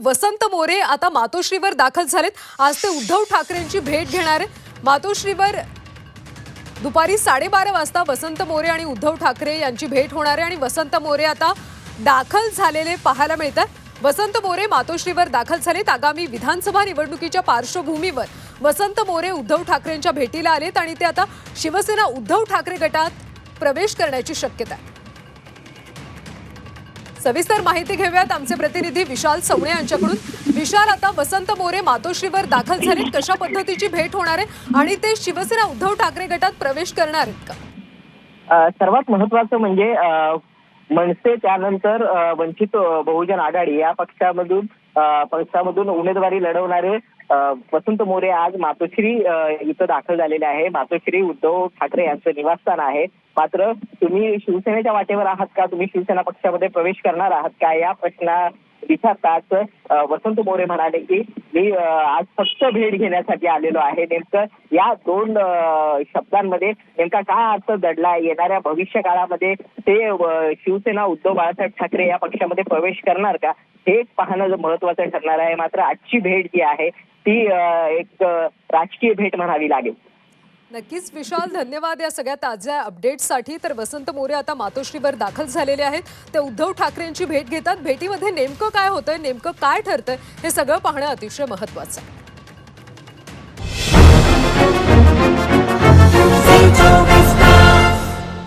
वसंत मोरे आता मातोश्रीवर दाखल झालेत. आज ते उद्धव ठाकरेंची भेट घेणार आहेत. मातोश्रीवर दुपारी साडेबारा वाजता वसंत मोरे आणि उद्धव ठाकरे यांची भेट होणार आहे आणि वसंत मोरे आता दाखल झालेले पाहायला मिळतात. वसंत मोरे मातोश्रीवर दाखल झालेत. आगामी विधानसभा निवडणुकीच्या पार्श्वभूमीवर वसंत मोरे उद्धव ठाकरेंच्या भेटीला आलेत आणि ते आता शिवसेना उद्धव ठाकरे गटात प्रवेश करण्याची शक्यता आहे. सविस्तर माहिती घेऊयात. आमचे प्रतिनिधी विशाल सवणे यांच्याकडून. विशाल आता वसंत मोरे मातोश्रीवर दाखल झालेत. कशा पद्धतीची भेट होणार आहे? आणि ते शिवसेना उद्धव ठाकरे गटात प्रवेश करणार आहेत का? सर्वात महत्वाचं म्हणजे मनसे त्यानंतर वंचित बहुजन आघाडी या पक्षामधून पक्षामधून उमेदवारी लढवणारे वसंत मोरे आज मातोश्री इथं दाखल झालेले आहे. मातोश्री उद्धव ठाकरे यांचं निवासस्थान आहे. मात्र तुम्ही शिवसेनेच्या वाटेवर आहात का? तुम्ही शिवसेना पक्षामध्ये प्रवेश करणार आहात का? या प्रश्ना विचारताच वसंत मोरे म्हणाले की मी आज फक्त भेट घेण्यासाठी आलेलो आहे. नेमकं या दोन शब्दांमध्ये नेमका काय अर्थ दडला? येणाऱ्या भविष्य काळामध्ये ते शिवसेना उद्धव बाळासाहेब ठाकरे या पक्षामध्ये प्रवेश करणार का? हे पाहणं महत्वाचं ठरणार आहे. मात्र आजची भेट जी आहे ती एक राजकीय भेट म्हणावी लागेल. नक्कीच विशाल धन्यवाद या सगळ्या ताज्या अपडेट्ससाठी तर वसंत मोरे आता मातोश्रीवर दाखल झालेले आहेत. ते उद्धव ठाकरेंची भेट घेतात. भेटीमध्ये नेमकं काय होतंय नेमकं काय ठरतंय हे सगळं पाहणं अतिशय महत्वाचं आहे.